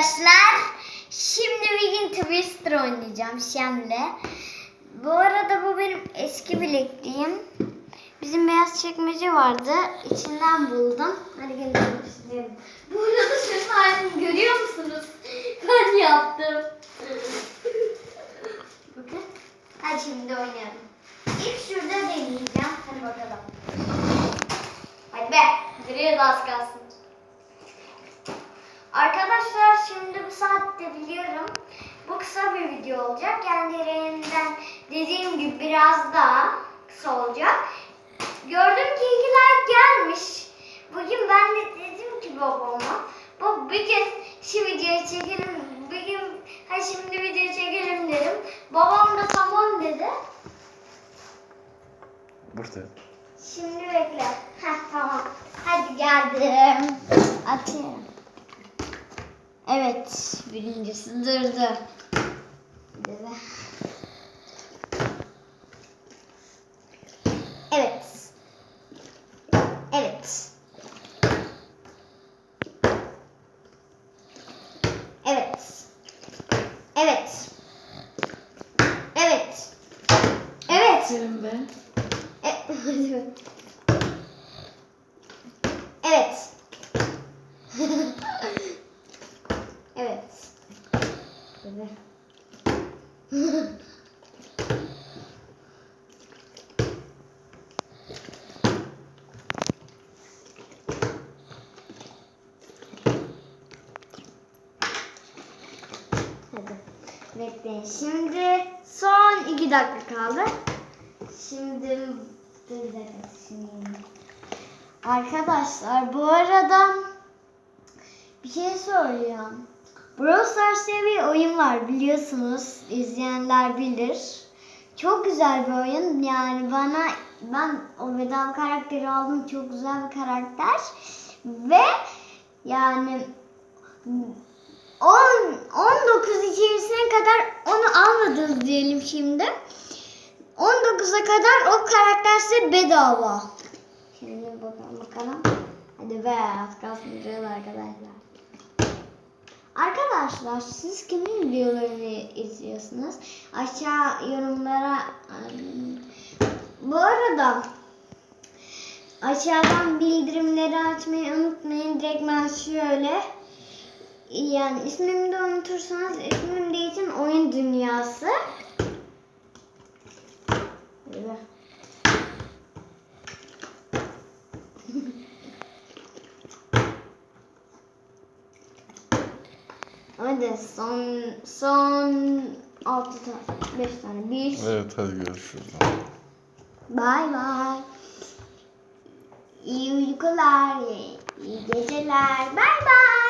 arkadaşlar. Şimdi Vegan Twister oynayacağım Şem'le. Bu arada bu benim eski bilekliğim. Bizim beyaz çekmece vardı. İçinden buldum. Hadi gelin göstereyim. Burada şu halini görüyor musunuz? Ben yaptım. Bakın. Hadi şimdi oynayalım. İlk şurada deneyeceğim. Hadi bakalım. Hadi be. Geriye de az kalsın. Arkadaşlar şimdi bu saatte biliyorum. Bu kısa bir video olacak. Yani diğerinden dediğim gibi biraz daha kısa olacak. Gördüm ki iki like gelmiş. Bugün ben de dedim ki babama. Baba bir gün şu videoyu çekelim. Bir gün ha şimdi video çekelim dedim. Babam da tamam dedi. Burada. Şimdi bekle. Heh tamam. Hadi geldim. Atıyorum. Evet. Birincisi durdu. Evet. Evet. Evet. Evet. Evet. Evet. Senin be. E- Evet. evet. Hadi. Bekleyin. Şimdi son iki dakika kaldı. Şimdi bir dakika. Arkadaşlar bu arada bir şey soracağım. Brawl Stars diye bir oyun var biliyorsunuz. İzleyenler bilir. Çok güzel bir oyun. Yani bana ben o bedava karakteri aldım. Çok güzel bir karakter. Ve yani 10 19 içerisine kadar onu almadınız diyelim şimdi. 19'a kadar o karakter size bedava. Şimdi bakalım bakalım. Hadi be az kalsın arkadaşlar. Arkadaşlar siz kimin videolarını izliyorsunuz? Aşağı yorumlara bu arada aşağıdan bildirimleri açmayı unutmayın. Direkt ben şöyle yani ismimi de unutursanız ismim değilsin oyun dünyası. Böyle. Hadi son son 6 tane 5 tane 1 Evet hadi görüşürüz. Bye bye. İyi uykular, iyi geceler. Bye bye.